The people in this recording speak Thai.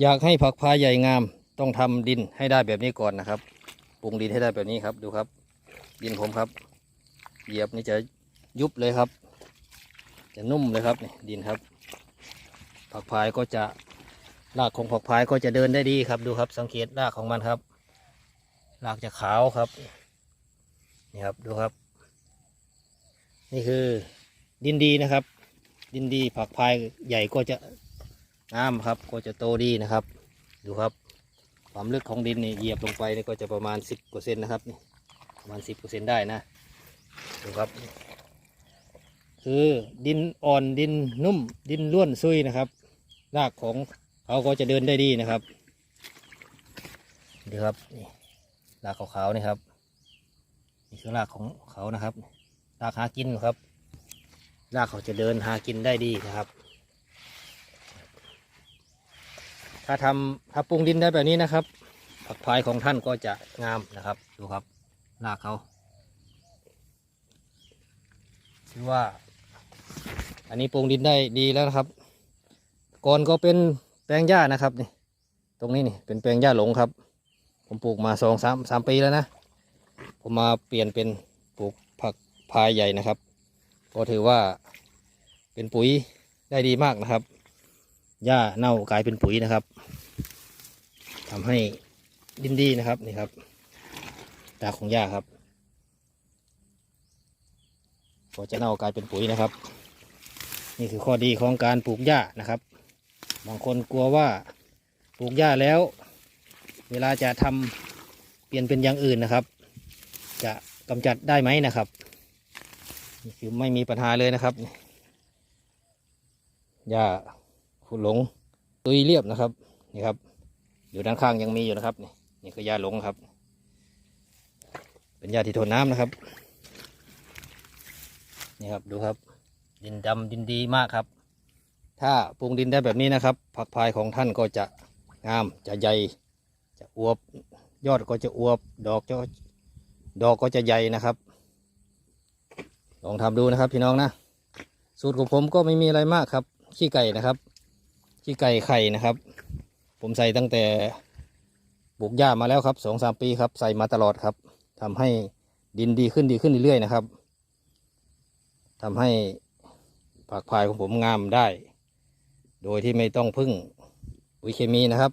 อยากให้ผักพายใหญ่งาม ต้องทำดินให้ได้แบบนี้ก่อนนะครับปรุงดินให้ได้แบบนี้ครับ ดูครับ ดินผมครับ เหยียบนี่จะยุบเลยครับ จะนุ่มเลยครับนี่ดินครับ ผักพายก็จะรากของผักพายก็จะเดินได้ดีครับ ดูครับ สังเกตรากของมันครับรากจะขาวครับนี่ครับดูครับ นี่คือดินดีนะครับ ดินดีผักพายใหญ่ก็จะ งามครับก็จะโตดีนะครับ ดูครับ ความลึกของดินนี่เหยียบลงไปนี่ก็จะประมาณสิบเปอร์เซนนะครับนี่ประมาณสิบเปอร์เซนได้นะดูครับ คือดินอ่อนดินนุ่มดินล้วนซุยนะครับรากของเขาก็จะเดินได้ดีนะครับดูครับนี่รากขาวๆนี่ครับนี่คือรากของเขานะครับรากหากินครับรากเขาจะเดินหากินได้ดีนะครับ ถ้าทำถ้าปรุงดินได้แบบนี้นะครับ ผักพายของท่านก็จะงามนะครับ ดูครับรากเขาถือว่า อันนี้ปรุงดินได้ดีแล้วนะครับก่อนก็เป็นแปลงหญ้านะครับนี่ ตรงนี้นี่เป็นแปลงหญ้าหลงครับ ผมปลูกมาสองสามสามปีแล้วนะ ผมมาเปลี่ยนเป็นปลูกผักพายใหญ่นะครับ ก็ถือว่าเป็นปุ๋ยได้ดีมากนะครับ หญ้าเน่ากลายเป็นปุ๋ยนะครับทำให้ดินดีนะครับนี่ครับตาของหญ้าครับก็จะเน่ากลายเป็นปุ๋ยนะครับ นี่คือข้อดีของการปลูกหญ้านะครับ บางคนกลัวว่าปลูกหญ้าแล้ว เวลาจะทำเปลี่ยนเป็นอย่างอื่นนะครับ จะกำจัดได้ไหมนะครับนี่คือไม่มีปัญหาเลยนะครับหญ้า ขุดหลงตุยเรียบนะครับนี่ครับ อยู่ด้านข้างยังมีอยู่นะครับ นี่นี่คือหญ้าหลงครับ เป็นหญ้าที่ทนน้ำนะครับนี่ครับดูครับ ดินดำดินดีมากครับ ถ้าปรุงดินได้แบบนี้นะครับ ผักพายของท่านก็จะงามจะใหญ่จะอวบ ยอดก็จะอวบ ดอกจะดอกก็จะใหญ่นะครับ ลองทำดูนะครับพี่น้องนะสูตรของผมก็ไม่มีอะไรมากครับ ขี้ไก่นะครับ ขี้ไก่ไข่นะครับ ผมใส่ตั้งแต่ปลูกหญ้ามาแล้วครับสองสามปีครับ ใส่มาตลอดครับทำให้ดินดีขึ้นดีขึ้นเรื่อยๆนะครับทำให้ผักพายของผมงามได้ โดยที่ไม่ต้องพึ่งปุ๋ยเคมีนะครับ